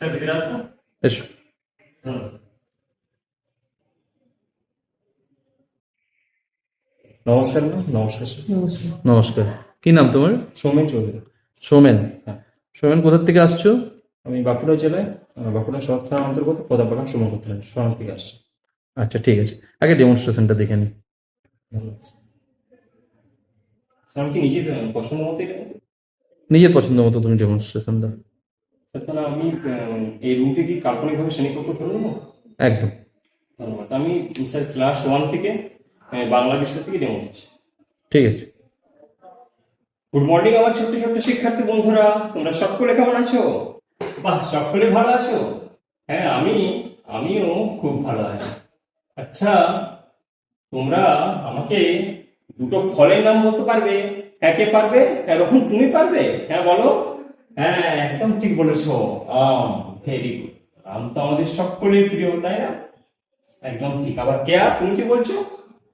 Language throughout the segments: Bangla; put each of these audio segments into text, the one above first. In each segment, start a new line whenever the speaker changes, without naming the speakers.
স্যার ভিতরে আসুন
এসো।
নমস্কার ম্যাম নমস্কার
নমস্কার কি নাম তোমার?
সৌমেন চৌধুরী
সোমেন
হ্যাঁ।
সোমেন কোথা থেকে আসছো?
আমি বাঁকুড়া জেলায় বাঁকুড়া শহর থানার অন্তর্গত পদাবাগান সমগ্র সরান থেকে আসছি।
আচ্ছা ঠিক আছে। আগে ডেমনস্ট্রেশনটা দেখে নি।
ধন্যবাদ স্যার। স্যার আমি কি নিজের পছন্দ মতো?
নিজের পছন্দ মতো তুমি ডেমনস্ট্রেশন দাও।
তাহলে আমি এই রুমটি কি কাল্পনিকভাবে শ্রেণীকক্ষ ধরে নেব
একদম।
ধন্যবাদ। আমি স্যার ক্লাস ওয়ান থেকে বাংলা বিষয় থেকে ডেমো দিচ্ছি
ঠিক আছে।
গুড মর্নিং আমার ছোট্ট ছোট্ট শিক্ষার্থী বন্ধুরা। তোমরা সকলে কেমন আছো? বাহ সকলে ভালো আছো? হ্যাঁ আমি আমিও খুব ভালো আছি। আচ্ছা তোমরা আমাকে দুটো ফলের নাম বলতে পারবে? হ্যাঁ কে পারবে এরকম তুমি পারবে? হ্যাঁ বলো। হ্যাঁ একদম ঠিক বলেছ। আম ভেরি গুড আম তো আমাদের সকলের প্রিয়, তাই না? একদম ঠিক। আবার কেয়া তুমি কি বলছো?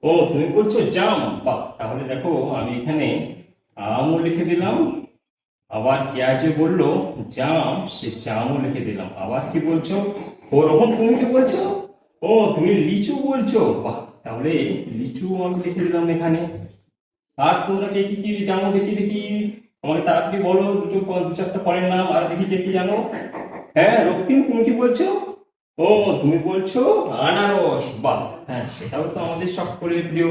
ও, তুমি বলছো জাম। বাহ তাহলে দেখো, আমি এখানে আমও লিখে দিলাম। আবার কেয়া যে বলল? জাম, সে জামও লিখে দিলাম। আবার কি বলছো? ওরকম তুমি কি বলছো? ও, তুমি লিচু বলছো। বাহ, তাহলে লিচু আমি লিখে দিলাম এখানে। আর তোমরা কে, কি কি জানো দেখি দেখি। আমাকে তাড়াতাড়ি বলো দুটো দু চারটা ফলের নাম, আর দেখি কে কি জানো? হ্যাঁ রক্তিম, তুমি কি বলছো? ও, তুমি বলছো আনারস। বাহ হ্যাঁ সেটাও তো আমাদের সকলের প্রিয়।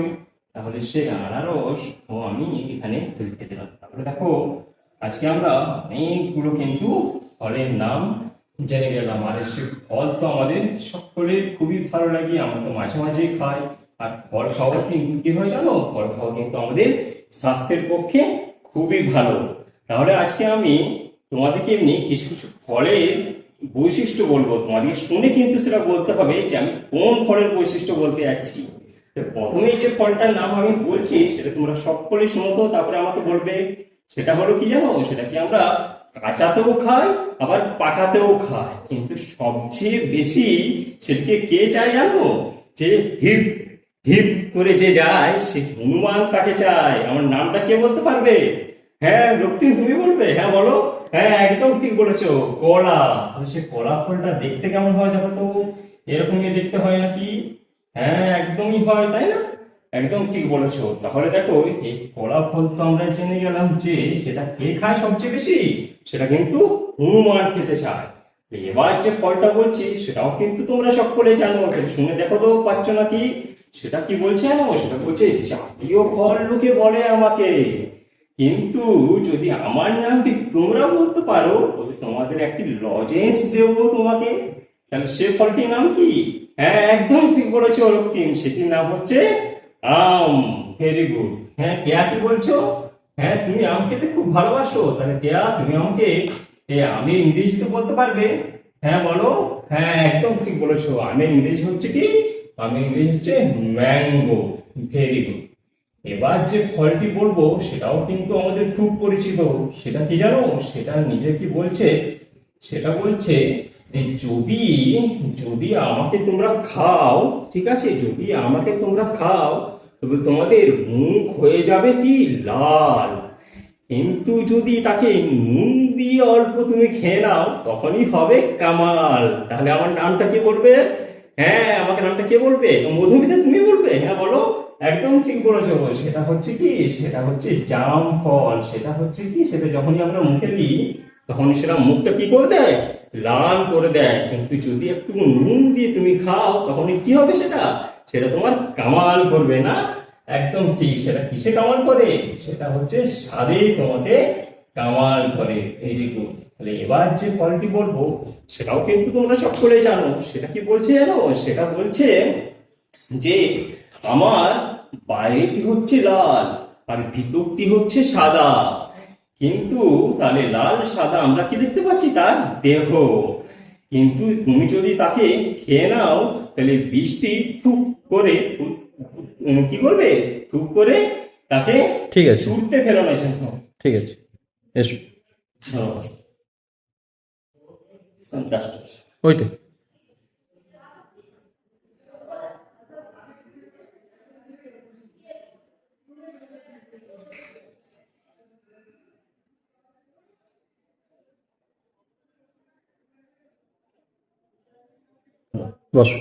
তাহলে সেই আনারস ও আমি এখানে লিখে দিলাম। তাহলে দেখো, আজকে আমরা অনেকগুলো কিন্তু ফলের নাম জেনে গেলাম। আর সে ফল তো আমাদের সকলের খুবই ভালো লাগে। আমরা তো মাঝে মাঝেই খাই। আর ফল খাওয়া কিন্তু কি হয় জানো? ফল খাওয়া কিন্তু আমাদের স্বাস্থ্যের পক্ষে খুবই ভালো। তাহলে আজকে আমি তোমাদেরকে এমনি কিছু কিছু ফলের বৈশিষ্ট্য বলব। তোমাদেরকে শুনে কিন্তু সেটা বলতে হবে যে আমি কোন ফলের বৈশিষ্ট্য বলতে যাচ্ছি। প্রথমে যে ফলটার নাম আমি বলছি, সেটা তোমরা সকলে শুনো তো, তারপরে আমাকে বলবে। সেটা হলো কি জানো? সেটাকে আমরা কাঁচাতেও খাই, আবার পাকাতেও খাই। কিন্তু সবচেয়ে বেশি সেটাকে কে চায় জানো? যে হিপ হিপ করে যে যায়, সে হনুমান তাকে চায়। আমার নামটা কে বলতে পারবে? হ্যাঁ রক্তিম, তুমি বলবে? হ্যাঁ বলো। হ্যাঁ একদম ঠিক বলেছ, কলা। তাহলে সে কলা ফলটা দেখতে কেমন হয় দেখো তো? এরকমই দেখতে হয় নাকি? হ্যাঁ একদমই হয়, তাই না? একদম ঠিক বলেছ। তাহলে দেখো, এই কলা ফল তো আমরা জেনে গেলাম যে সেটা কে খায় সবচেয়ে বেশি? সেটা কিন্তু হনুমান খেতে চায়। এবার যে ফলটা বলছি, সেটাও কিন্তু তোমরা সকলে জানো। শুনে দেখো তো, পাচ্ছ নাকি? সেটা কি বলছে জানো? সেটা বলছে, জাতীয় ফল লোকে বলে আমাকে। কিন্তু যদি আমার নামটি তোমরা বলতে পারো, তবে তোমাদের একটি লজেন্স দেবো তোমাকে। তাহলে সে ফলটির নাম কি? হ্যাঁ একদম ঠিক বলেছ রক্তিম সেটির নাম হচ্ছে আম। ভেরি গুড হ্যাঁ কেয়া কি বলছো? হ্যাঁ তুমি আম খেতে খুব ভালোবাসো। তাহলে কেয়া, তুমি আমাকে আমের ইংরেজিতে বলতে পারবে। হ্যাঁ বলো। হ্যাঁ একদম ঠিক বলেছ। আমের ইংরেজি হচ্ছে কি? আমের ইংরেজি হচ্ছে ম্যাঙ্গো ভেরি গুড এবার যে ফলটি বলব, সেটাও কিন্তু আমাদের খুব পরিচিত। সেটা কি জানো? সেটা নিজে কি বলছে? সেটা বলছে যে যদি যদি আমাকে তোমরা খাও, ঠিক আছে? যদি আমাকে তোমরা খাও, তবে তোমাদের মুখ হয়ে যাবে কি? লাল। কিন্তু যদি তাকে নুন দিয়ে অল্প তুমি খেয়ে নাও, তখনই হবে কামাল। তাহলে আমার নামটা কি বলবে? হ্যাঁ আমাকে নামটা কে বলবে? মধুমিতা, তুমি বলবে? হ্যাঁ বলো। একদম ঠিক বলেছ সেটা হচ্ছে কি? সেটা হচ্ছে জাম ফল। সেটা হচ্ছে কি? সেটা যখনই আমরা মুখে দিই তখন সেটা মুখটা কি করে দেয়? লাল করে দেয়। কিন্তু যদি একটু নুন দিয়ে তুমি খাও, তখনই কি হবে সেটা? সেটা তোমার কামাল করবে না? একদম ঠিক। সেটা কিসে কামাল করে? সেটা হচ্ছে স্বাদে তোমাকে কামাল করে। এই গুড তাহলে এবার যে ফলটি বলব, সেটাও কিন্তু তোমরা সকলে জানো। সেটা কি বলছে জানো? সেটা বলছে যে আমার বাইরেটি হচ্ছে লাল আর ভিতরটি হচ্ছে সাদা। কিন্তু তাহলে লাল সাদা আমরা কি দেখতে পাচ্ছি? তার দেহ। কিন্তু তুমি যদি তাকে খেয়ে নাও তাহলে বৃষ্টি ঠুক করে কি করবে? ঠুক করে তাকে
ঠিক আছে।
ছুটতে ফেরানো
ঠিক আছে। এসো।
ধন্যবাদ
ওইটাই বসো।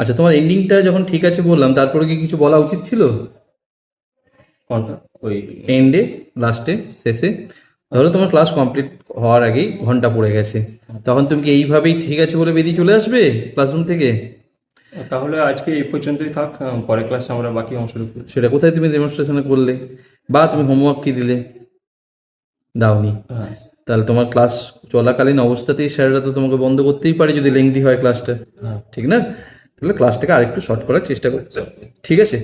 আচ্ছা তোমার এন্ডিংটা যখন ঠিক আছে বললাম তারপরে কি কিছু বলা উচিত ছিল?
ওই
এন্ডে লাস্টে শেষে? ধরো তোমার ক্লাস কমপ্লিট হওয়ার আগেই ঘণ্টা পড়ে গেছে। তখন তুমি কি এইভাবেই ঠিক আছে বলে বেরিয়ে চলে আসবে ক্লাসরুম থেকে?
তাহলে আজকে এই পর্যন্তই থাক পরের ক্লাসে আমরা বাকি অংশটুকু
সেটা কোথায় তুমি ডেমনস্ট্রেশনে করলে? বা তুমি হোমওয়ার্ক কি দিলে? দাওনি।
হ্যাঁ
তাহলে তোমার ক্লাস চলাকালীন অবস্থাতেই স্যাররা তো তোমাকে বন্ধ করতেই পারে যদি লেংদি হয় ক্লাসটা
হ্যাঁ।
ঠিক না? তাহলে ক্লাসটাকে আরেকটু শর্ট করার চেষ্টা করতে ঠিক আছে?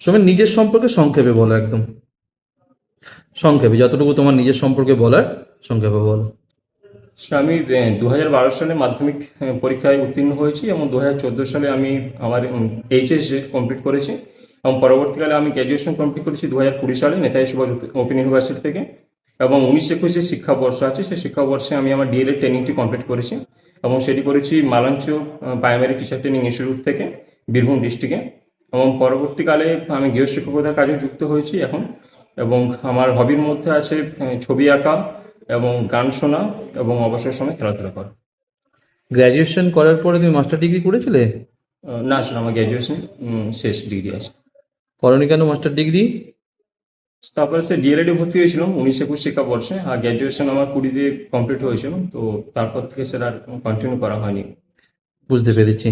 সময় নিজের সম্পর্কে সংক্ষেপে বলো একদম। সংক্ষেপে যতটুকু তোমার নিজের সম্পর্কে বলার সংক্ষেপে বলো।
আমি দু হাজার বারো সালে মাধ্যমিক পরীক্ষায় উত্তীর্ণ হয়েছি এবং দু হাজার চোদ্দ সালে আমি আমার এইচএস কমপ্লিট করেছি এবং পরবর্তীকালে আমি গ্র্যাজুয়েশন কমপ্লিট করেছি দু হাজার কুড়ি সালে নেতাজি সুভাষ ওপেন ইউনিভার্সিটি থেকে। এবং উনিশ একুশ যে শিক্ষাবর্ষ আছে সেই শিক্ষাবর্ষে আমি আমার ডিএলএড ট্রেনিংটি কমপ্লিট করেছি এবং সেটি করেছি Malancha primary teacher training institute থেকে বীরভূম ডিস্ট্রিক্টে এবং পরবর্তীকালে আমি গৃহ শিক্ষকতার কাজে যুক্ত হয়েছি এখন। এবং আমার হবির মধ্যে আছে ছবি আঁকা এবং গান শোনা এবং অবসর সময় খেলাধুলা করা।
গ্র্যাজুয়েশন করার পরে তুমি মাস্টার ডিগ্রি করেছিলে?
না আসলে আমার গ্র্যাজুয়েশন শেষ ডিগ্রি আছে।
করনি কেন মাস্টার ডিগ্রি
তারপরে সে ডিএলএডে ভর্তি হয়েছিলাম উনিশ একুশ শিক্ষাবর্ষে আর গ্র্যাজুয়েশন আমার কুড়িতে কমপ্লিট হয়েছিল তো তারপর থেকে সেটা আর কন্টিনিউ করা হয়নি।
বুঝতে পেরেছি।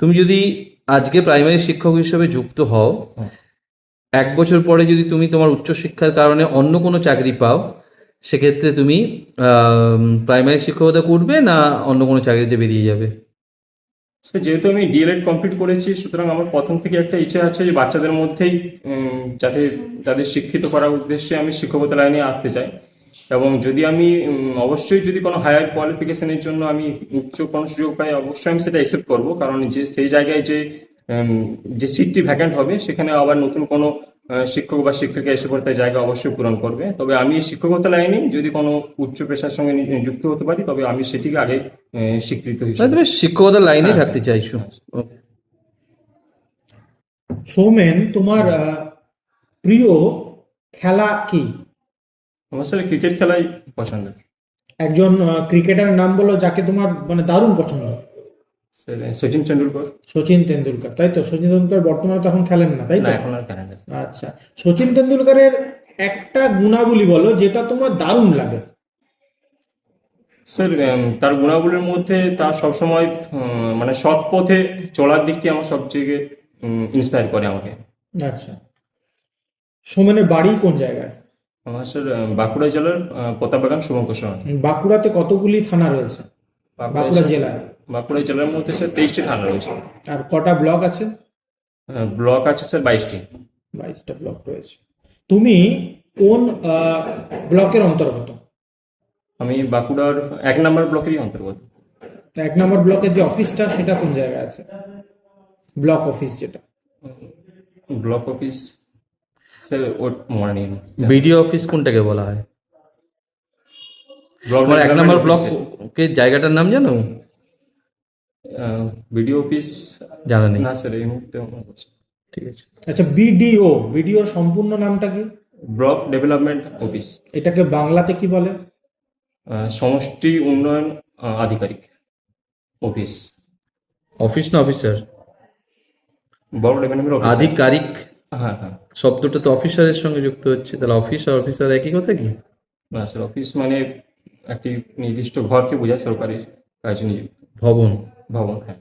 তুমি যদি আজকে প্রাইমারি শিক্ষক হিসেবে যুক্ত হও এক বছর পরে যদি তুমি তোমার উচ্চশিক্ষার কারণে অন্য কোনো চাকরি পাও সেক্ষেত্রে তুমি প্রাইমারি শিক্ষকতা করবে না অন্য কোনো চাকরিতে বেরিয়ে যাবে?
সে যেহেতু আমি ডিএলএড কমপ্লিট করেছি, সুতরাং আমার প্রথম থেকে একটা ইচ্ছা আছে যে বাচ্চাদের মধ্যেই যাতে তাদের শিক্ষিত করার উদ্দেশ্যে আমি শিক্ষকতা লাইনে আসতে চাই। এবং যদি আমি অবশ্যই যদি কোনো হায়ার কোয়ালিফিকেশনের জন্য আমি উচ্চ কোনো সুযোগ পাই, অবশ্যই আমি সেটা অ্যাকসেপ্ট করব। কারণ যে, সেই জায়গায় যে যে সিটটি ভ্যাকেন্ট হবে, সেখানে আবার নতুন কোনো শিক্ষক বা শিক্ষিকা এসে পরে তার জায়গা অবশ্যই পূরণ করবে। তবে আমি শিক্ষকতা লাইনে যদি কোনো উচ্চ পেশার সঙ্গে যুক্ত হতে পারি তবে আমি সেটিকে আগে স্বীকৃত হিসেবে
তুমি শিক্ষকতার লাইনেই
হ্যাঁ।
থাকতে চাইছো। Okay.
সৌমেন তোমার প্রিয় খেলা কি?
আমার স্যার ক্রিকেট খেলাই পছন্দ
একজন আহ, ক্রিকেটারের নাম বলো যাকে তোমার মানে দারুণ পছন্দ।
সচিন তেন্ডুলকর।
সচিন তেন্ডুলকার তাই তো? সচিন তেন্ডুলকার বর্তমানে তো এখন খেলেন না তাই
না
তো
এখন আর খেলে না
আচ্ছা সচিন তেন্ডুলকারের একটা গুণাবলী বলো যেটা তোমার দারুণ লাগে।
স্যার তার গুণাবলীর মধ্যে তার সবসময় মানে সৎ পথে চলার দিকটি আমার সবচেয়ে ইন্সপায়ার করে আমাকে।
আচ্ছা। সৌমেনের বাড়ি কোন জায়গায়?
আমার স্যার বাঁকুড়া জেলার প্রতাপবাগান শুভঙ্কর
বাঁকুড়াতে কতগুলি থানা রয়েছে? বাঁকুড়া জেলায়।
বাঁকুড়া জেলার মধ্যে স্যার তেইশটি থানা রয়েছে।
আর কটা ব্লক আছে?
ব্লক আছে স্যার বাইশটি।
বাইশটা ব্লক রয়েছে। তুমি কোন ব্লকের অন্তর্গত?
আমি বাঁকুড়ার এক নম্বর ব্লকেরই অন্তর্গত।
এক নম্বর ব্লকের যে অফিসটা সেটা কোন জায়গায় আছে? ব্লক অফিস যেটা।
ব্লক অফিস স্যার ওর মনে নেই।
বিডিও অফিস কোনটাকে বলা হয়?
ব্লক
এক নম্বর ব্লকের জায়গাটার নাম জানো?
বিডিও অফিস
জানা নেই।
না স্যার এই মুহূর্তে মনে পড়ছে
ঠিক আছে।
আচ্ছা বিডিও বিডিওর সম্পূর্ণ নামটা কি?
ব্লক ডেভেলপমেন্ট অফিস
এটাকে বাংলাতে কি বলে?
সমষ্টি উন্নয়ন আধিকারিক অফিস
অফিস না অফিসার
ব্লক ডেভেলপমেন্ট অফিস
আধিকারিক?
হ্যাঁ হ্যাঁ।
শব্দটা তো অফিসারের সঙ্গে যুক্ত হচ্ছে তাহলে অফিস আর অফিসার একই কথা কি?
না স্যার অফিস মানে একটি নির্দিষ্ট ঘরকে বোঝায় সরকারি কাজে নিযুক্ত।
ভবন।
ভবন হ্যাঁ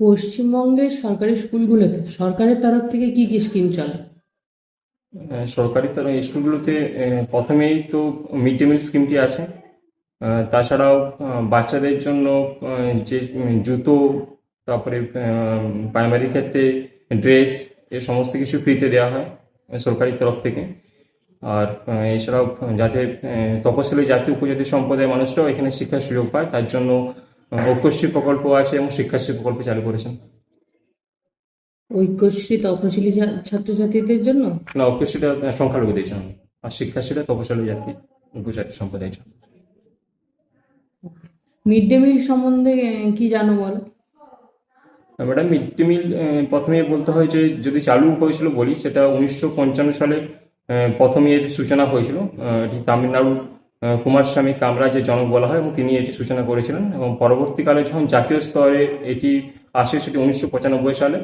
পশ্চিমবঙ্গের সরকারি স্কুলগুলোতে সরকারের তরফ থেকে কি কি স্কিম চলে?
সরকারি তরফ স্কুলগুলোতে প্রথমেই তো মিড ডে মিল স্কিমটি আছে। তাছাড়াও বাচ্চাদের জন্য যে জুতো তারপরে প্রাইমারি ক্ষেত্রে ড্রেস এ সমস্ত কিছু ফ্রিতে দেওয়া হয় সরকারি তরফ থেকে। আর এছাড়াও যাতে তপশিলি জাতীয় উপজাতি সম্প্রদায়ের মানুষরাও এখানে শিক্ষার সুযোগ পায় তার জন্য ঐক্যশ্রী প্রকল্প আছে এবং শিক্ষাশ্রী প্রকল্প চালু করেছেন।
ঐক্যশ্রী তপশিলি ছাত্রছাত্রীদের জন্য?
না ঐক্যশ্রীটা সংখ্যালঘুদের জন্য। আর শিক্ষাশ্রীটা তপশিলি জাতি উপজাতি সম্প্রদায়ের জন্য।
মিড ডে মিল সম্বন্ধে কি জানো বলো?
ম্যাডাম মিড ডে মিল প্রথমে বলতে হয় যে যদি চালু হয়েছিল বলি সেটা উনিশশো পঞ্চান্ন সালে প্রথমে এর সূচনা হয়েছিল এটি তামিলনাড়ু আহ, কুমারস্বামী কামরাজের জনক বলা হয় এবং তিনি এটি সূচনা করেছিলেন এবং পরবর্তীকালে যখন জাতীয় স্তরে এটি আসে সেটি উনিশশো পঁচানব্বই সালে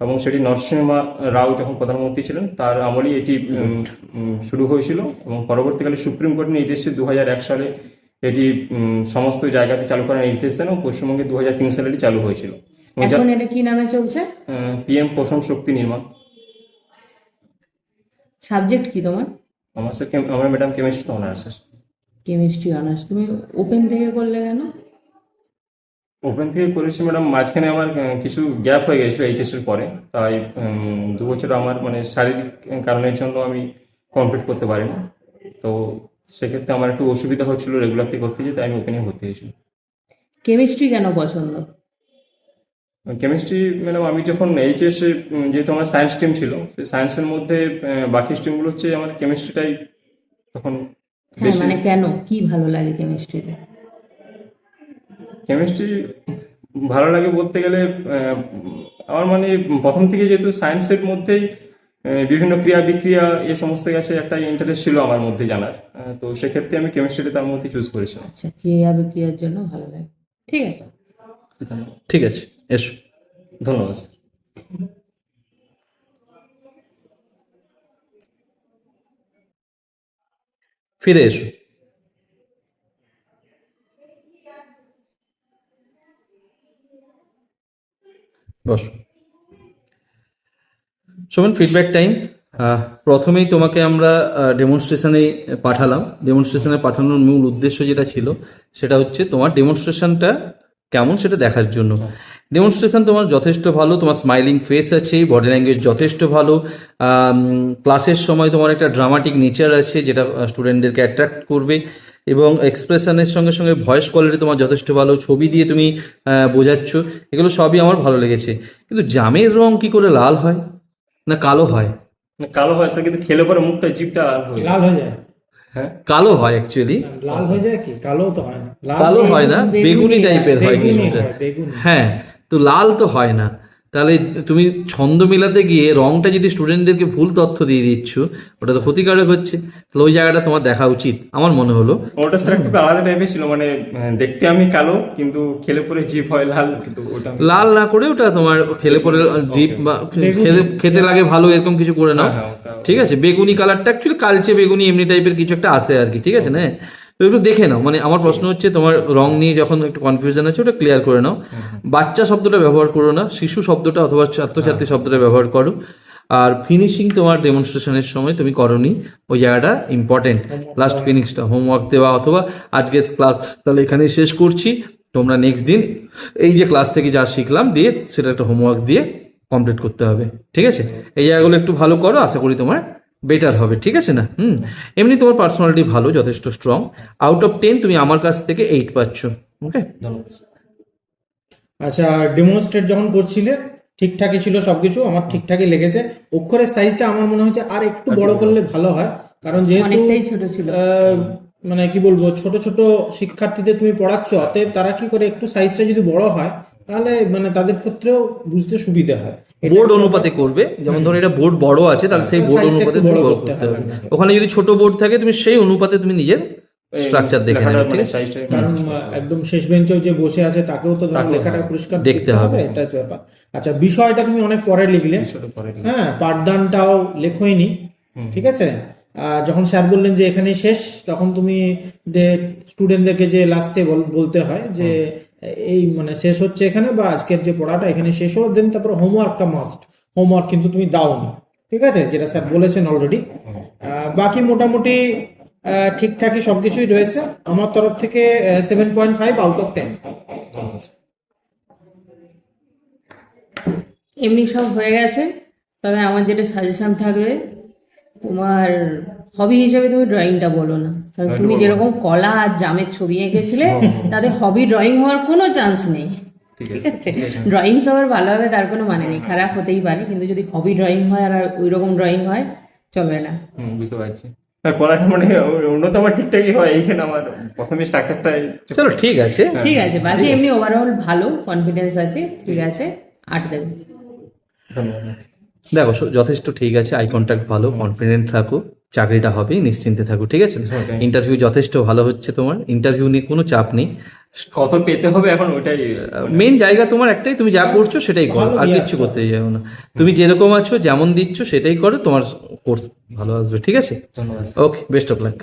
এবং সেটি নরসিংহা রাও যখন প্রধানমন্ত্রী ছিলেন তার আমলেই এটি শুরু হয়েছিল এবং পরবর্তীকালে সুপ্রিম কোর্ট নির্দেশে দু হাজার এক সালে এটি সমস্ত জায়গাতে চালু করার নির্দেশ দেন এবং পশ্চিমবঙ্গে দু হাজার তিন সালে এটি চালু হয়েছিল।
এখন এটা কি নামে চলছে?
পিএম পোষণ শক্তি নির্মাণ।
সাবজেক্ট কি তোমার?
আমার স্যার আমার madam chemistry honours
chemistry honours তুমি ওপেন থেকে করলে কেন?
ওপেন থেকে করেছি ম্যাডাম মাঝখানে আমার কিছু গ্যাপ হয়ে গেছিল এইচএস এর পরে। তাই দু বছর আমার মানে শারীরিক কারণের জন্য আমি কমপ্লিট করতে পারিনি। তো সেক্ষেত্রে আমার একটু অসুবিধা হচ্ছিল রেগুলার থেকে করতে যেতে আমি ওপেনে ভর্তি হয়েছি।
কেমিস্ট্রি কেন পছন্দ?
কেমিস্ট্রি ম্যাডাম আমি যখন এইচএস এ যেহেতু আমার সায়েন্স স্ট্রিম ছিল সেই সায়েন্সের মধ্যে বাকি স্ট্রিমগুলো হচ্ছে আমার কেমিস্ট্রিটাই তখন
হ্যাঁ মানে কেন? কি ভালো লাগে কেমিস্ট্রিতে
কেমিস্ট্রি ভালো লাগে বলতে গেলে আমার মানে প্রথম থেকে যেহেতু সায়েন্সের মধ্যেই বিভিন্ন ক্রিয়া বিক্রিয়া এ সমস্ত গেছে একটা ইন্টারেস্ট ছিল আমার মধ্যে জানার। তো সেক্ষেত্রে আমি কেমিস্ট্রিটা তার মধ্যে চুজ করেছিলাম।
আচ্ছা ক্রিয়া বিক্রিয়ার জন্য ভালো লাগে। ঠিক আছে।
ঠিক আছে। এসো।
ধন্যবাদ।
ফিরে এসো। বসো। সোমেন ফিডব্যাক টাইম প্রথমেই তোমাকে আমরা ডেমনস্ট্রেশনে পাঠালাম। ডেমনস্ট্রেশনে পাঠানোর মূল উদ্দেশ্য যেটা ছিল, সেটা হচ্ছে তোমার ডেমনস্ট্রেশনটা কেমন সেটা দেখার জন্য। ডেমনস্ট্রেশন তোমার যথেষ্ট ভালো তোমার স্মাইলিং ফেস আছে বডি ল্যাঙ্গুয়েজ যথেষ্ট ভালো। ক্লাসের সময় তোমার একটা ড্রামাটিক নেচার আছে যেটা স্টুডেন্টদেরকে অ্যাট্রাক্ট করবে। এবং এক্সপ্রেশনের সঙ্গে সঙ্গে ভয়েস কোয়ালিটি তোমার যথেষ্ট ভালো ছবি দিয়ে তুমি বোঝাচ্ছ। এগুলো সবই আমার ভালো লেগেছে। কিন্তু জামের রং কি করে লাল হয়? না কালো হয়?
কালো হয় কিন্তু খেলে পরে মুখটা জিপটা লাল হয়ে যায়।
লাল হয়ে যায়?
হ্যাঁ।
কালো হয় অ্যাকচুয়ালি
লাল হয়ে যায় কি? কালো তো হয় না।
কালো হয় না
বেগুনি
বেগুনি টাইপের হয় কিছুটা
হ্যাঁ।
তো লাল তো হয় না। তাহলে তুমি ছন্দ মেলাতে গিয়ে রংটা যদি স্টুডেন্টদেরকে ভুল তথ্য দিয়ে দিচ্ছ ওটা তো ক্ষতিকারক হচ্ছে। তাহলে ওই জায়গাটা তোমার দেখা উচিত আমার মনে হলো।
ওটা স্যার একটু আলাদা টাইপের ছিল মানে দেখতে আমি কালো কিন্তু খেলে পরে জিপ হয় লাল কিন্তু ওটা
লাল না করে ওটা তোমার খেলে পরে ডিপ বা খেতে খেতে লাগে ভালো এরকম কিছু করে নাও।
হ্যাঁ,
ঠিক আছে বেগুনি কালারটা অ্যাকচুয়ালি কালচে বেগুনি এমনি টাইপের কিছু একটা আসে আর কি ঠিক আছে না? তো একটু দেখে নাও। মানে আমার প্রশ্ন হচ্ছে তোমার রং নিয়ে যখন একটু কনফিউশন আছে ওটা ক্লিয়ার করে নাও। বাচ্চা শব্দটা ব্যবহার করো না শিশু শব্দটা অথবা ছাত্রছাত্রী শব্দটা ব্যবহার করো। আর ফিনিশিং তোমার ডেমনস্ট্রেশনের সময় তুমি করনি ওই জায়গাটা ইম্পর্টেন্ট লাস্ট ফিনিশটা হোমওয়ার্ক দেওয়া অথবা আজকের ক্লাস তাহলে এখানেই শেষ করছি। তোমরা নেক্সট দিন এই যে ক্লাস থেকে যা শিখলাম দিয়ে সেটা একটা হোমওয়ার্ক দিয়ে কমপ্লিট করতে হবে। ঠিক আছে? এই জায়গাগুলো একটু ভালো করো আশা করি তোমার বেটার হবে ঠিক আছে না? হুম। এমনি তোমার পার্সোনালিটি ভালো যথেষ্ট স্ট্রং আউট অফ টেন তুমি আমার কাছ থেকে এইট পাচ্ছ ওকে।
আচ্ছা ডেমনস্ট্রেট যখন করছিলে ঠিকঠাকই ছিল সবকিছু? আমার ঠিকঠাকই লেগেছে। অক্ষরের সাইজটা আমার মনে হচ্ছে আর একটু বড় করলে ভালো হয়। কারণ যেহেতু
অনেকটাই ছোট ছিল।
আহ, মানে কি বলব ছোট ছোট শিক্ষার্থীদের তুমি পড়াচ্ছ অতএব তারা কি করে একটু সাইজটা যদি বড় হয় তাহলে মানে তাদের ক্ষেত্রেও বুঝতে সুবিধা হয়।
বোর্ড অনুপাতে করবে। যেমন ধরো এটা বোর্ড বড় আছে তাহলে সেই বোর্ড অনুপাতে তুমি
করতে
হবে। ওখানে যদি ছোট বোর্ড থাকে তুমি সেই অনুপাতে তুমি নিজের স্ট্রাকচার দেখে নেবে ঠিক
মানে
আছে
কারণ একদম শেষ বেঞ্চেও যে বসে আছে তাকেও তো ধরো লেখাটা
হ্যাঁ,
পরিষ্কার
দেখতে
হবে তো ব্যাপার। আচ্ছা বিষয়টা তুমি অনেক পরে লিখলে।
পরে
হ্যাঁ পাঠদানটাও লেখোইনি ঠিক আছে? যখন স্যার বললেন যে এখানেই শেষ তখন তুমি যে স্টুডেন্টদেরকে যে লাস্টে বলতে হয় যে এই মানে শেষ হচ্ছে এখানে বা আজকের যে পড়াটা এখানে শেষ হলো দেন তারপর হোমওয়ার্কটা মাস্ট হোমওয়ার্ক কিন্তু তুমি দাওনি। ঠিক আছে? যেটা স্যার বলেছেন অলরেডি বাকি মোটামুটি ঠিকঠাকই সবকিছুই রয়েছে। আমার তরফ থেকে seven point five out of ten
এমনি সব হয়ে গেছে। তবে আমার যেটা সাজেশন থাকবে, তোমার হবি হিসেবে তুমি ড্রয়িংটা বলো না। তুমি যেরকম কলা আর জামের ছবি এঁকেছিলে তাতে হবি ড্রয়িং হওয়ার কোনো চান্স নেই।
ঠিক আছে
ড্রয়িং সবার ভালো হবে তার কোনো মানে নেই। খারাপ হতেই পারে কিন্তু যদি হবি ড্রয়িং হয় আর ওই রকম ড্রয়িং হয় চলবে না।
বুঝতে পারছি। হ্যাঁ পড়াটা মানে আমার ঠিকঠাকই হয় এইখানে আমার প্রথমে স্ট্রাকচারটা
চলো ঠিক আছে।
ঠিক আছে বাকি এমনি ওভারঅল ভালো কনফিডেন্স আছে ঠিক আছে আট দেবে।
দেখো যথেষ্ট ঠিক আছে আই কন্ট্যাক্ট ভালো কনফিডেন্ট থাকো। চাকরিটা হবে নিশ্চিন্তে থাকো ঠিক আছে? ইন্টারভিউ যথেষ্ট ভালো হচ্ছে তোমার ইন্টারভিউ নিয়ে কোনো চাপ নেই।
কত পেতে হবে এখন ওটাই
মেন জায়গা তোমার একটাই তুমি যা করছ সেটাই করো আর
কিছু
করতে যাব না। তুমি যেরকম আছো যেমন দিচ্ছ সেটাই করো তোমার কোর্স ভালো আসবে ঠিক আছে?
ধন্যবাদ।
ওকে বেস্ট অফ লাক